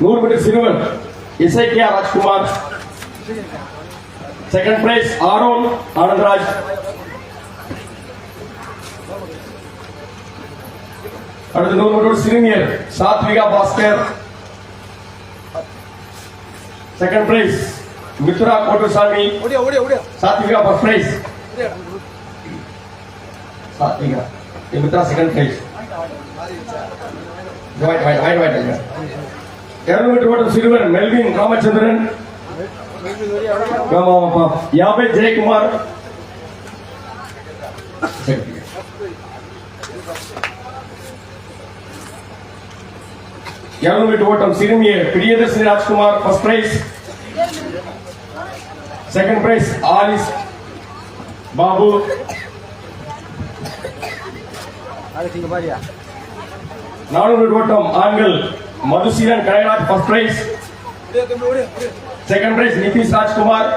நூறு மீட்டர் சிறுவன் Isakkiya Rajkumar second prize Aaron Anandraj அடுத்து நூறு metre சிறுமியர் Sathvika Bhaskar second prize Mitra கோட்டுசாமி ஓடியா ஓடியா ஓடியா சாத்விகா ஃபர்ஸ்ட் பிரைஸ் ஓடியா Sathvika Mitra second prize void void void void இருநூறு மீட்டர் ஓட்டம் சிறுவன் மெல்வின் ராமச்சந்திரன் ஆமா, ஆமாப்பா. யாபை ஜெயக்குமார் இருநூறு மீட்டர் ஓட்டம் சிறுமிய Priyadarshini Rajkumar first prize second prize Alice Babu அதுக்கு இங்க பாரியா நானூறு ஓட்டம் ஆண்கள் Madhuseelan Kanagaraj first prize second prize Nithish Rajkumar.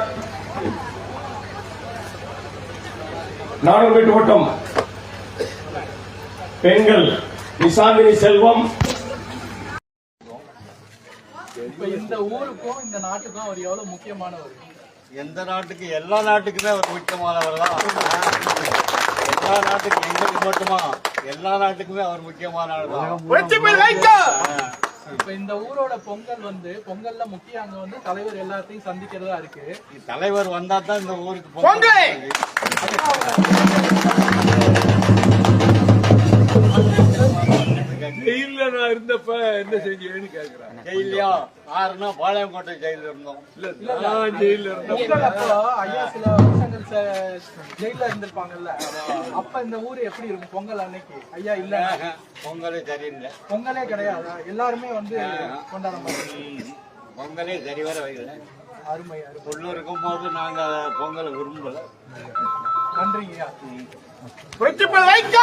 நானூறு மீட்டர் ஓட்டம் பெண்கள் நிசாந்தினி செல்வம். இப்ப இந்த ஊருக்கும் இந்த நாட்டுக்கும் அவர் எவ்வளவு முக்கியமானவர்? எந்த நாட்டுக்கு எல்லா நாட்டுக்குமே அவர் முக்கியமானவர் தான். எல்லா நாட்டுக்கு எங்களுக்கு மட்டுமா? எல்லா நாட்டுக்குமே அவர் முக்கியமானவர் தான் இப்ப இந்த ஊரோட பொங்கல் வந்து பொங்கல்ல முக்கிய அங்க வந்து தலைவர் எல்லாத்தையும் சந்திக்கிறதா இருக்கு. தலைவர் வந்தா தான் இந்த ஊருக்கு பொங்கல் ஜெயில நான் இருந்தப்ப என்ன செஞ்சேன்னு கேக்குறேன். ஜெயிலையா ஆறுனா பாளையங்கோட்டை ஜெயில இருந்தோம். இல்ல நான் ஜெயில ஐயா சில ஜெயில்ல இருந்திருப்பாங்கல்ல அப்ப இந்த ஊர் எப்படி இருக்கும்? பொங்கல் அன்னைக்கு. ஐயா இல்ல. பொங்கலே சரியில்லை. பொங்கலே கிடையாது. எல்லாருமே வந்து கொண்டாட மாட்டாங்க. பொங்கலே சரிவர வைக்கல. அருமை அருமை. இருக்கும் போது நாங்க பொங்கலை விரும்பல. நன்றிங்கய்யா வைக்க!